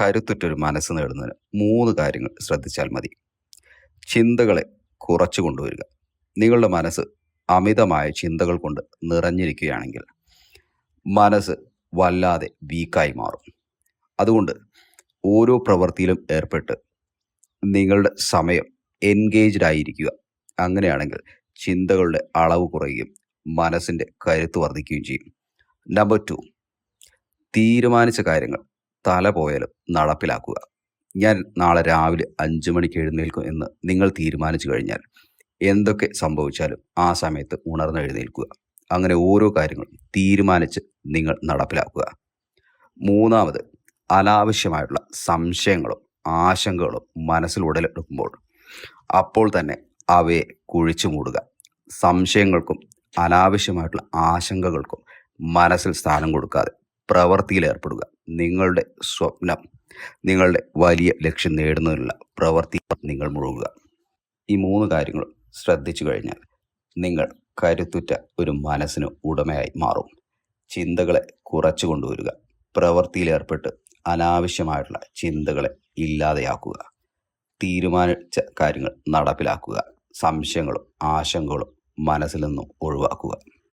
കരുത്തുറ്റൊരു മനസ്സ് നേടുന്നതിന് മൂന്ന് കാര്യങ്ങൾ ശ്രദ്ധിച്ചാൽ മതി. ചിന്തകളെ കുറച്ചു കൊണ്ടുവരിക. നിങ്ങളുടെ മനസ്സ് അമിതമായ ചിന്തകൾ കൊണ്ട് നിറഞ്ഞിരിക്കുകയാണെങ്കിൽ മനസ്സ് വല്ലാതെ വീക്കായി മാറും. അതുകൊണ്ട് ഓരോ പ്രവൃത്തിയിലും ഏർപ്പെട്ട് നിങ്ങളുടെ സമയം എൻഗേജ്ഡ് ആയിരിക്കുക. അങ്ങനെയാണെങ്കിൽ ചിന്തകളുടെ അളവ് കുറയുകയും മനസ്സിന്റെ കരുത്ത് വർദ്ധിക്കുകയും ചെയ്യും. Number two. തീരുമാനിച്ച കാര്യങ്ങൾ തല പോയാലും നടപ്പിലാക്കുക. ഞാൻ നാളെ രാവിലെ അഞ്ച് മണിക്ക് എഴുന്നേൽക്കും എന്ന് നിങ്ങൾ തീരുമാനിച്ചു കഴിഞ്ഞാൽ എന്തൊക്കെ സംഭവിച്ചാലും ആ സമയത്ത് ഉണർന്ന് എഴുന്നേൽക്കുക. അങ്ങനെ ഓരോ കാര്യങ്ങളും തീരുമാനിച്ച് നിങ്ങൾ നടപ്പിലാക്കുക. മൂന്നാമത് അനാവശ്യമായിട്ടുള്ള സംശയങ്ങളും ആശങ്കകളും മനസ്സിൽ ഉടലെടുക്കുമ്പോൾ അപ്പോൾ തന്നെ അവയെ കുഴിച്ചു മൂടുക. സംശയങ്ങൾക്കും അനാവശ്യമായിട്ടുള്ള ആശങ്കകൾക്കും മനസ്സിൽ സ്ഥാനം കൊടുക്കാതെ പ്രവൃത്തിയിൽ ഏർപ്പെടുക. നിങ്ങളുടെ സ്വപ്നം നിങ്ങളുടെ വലിയ ലക്ഷ്യം നേടുന്നതിനുള്ള പ്രവൃത്തി നിങ്ങൾ മുഴുകുക. ഈ മൂന്ന് കാര്യങ്ങളും ശ്രദ്ധിച്ചു കഴിഞ്ഞാൽ നിങ്ങൾ കരുത്തുറ്റ ഒരു മനസ്സിന് ഉടമയായി മാറും. ചിന്തകളെ കുറച്ചു കൊണ്ടുവരിക. പ്രവൃത്തിയിലേർപ്പെട്ട് അനാവശ്യമായിട്ടുള്ള ചിന്തകളെ ഇല്ലാതെയാക്കുക. തീരുമാനിച്ച കാര്യങ്ങൾ നടപ്പിലാക്കുക. സംശയങ്ങളും ആശങ്കകളും മനസ്സിൽ നിന്നും ഒഴിവാക്കുക.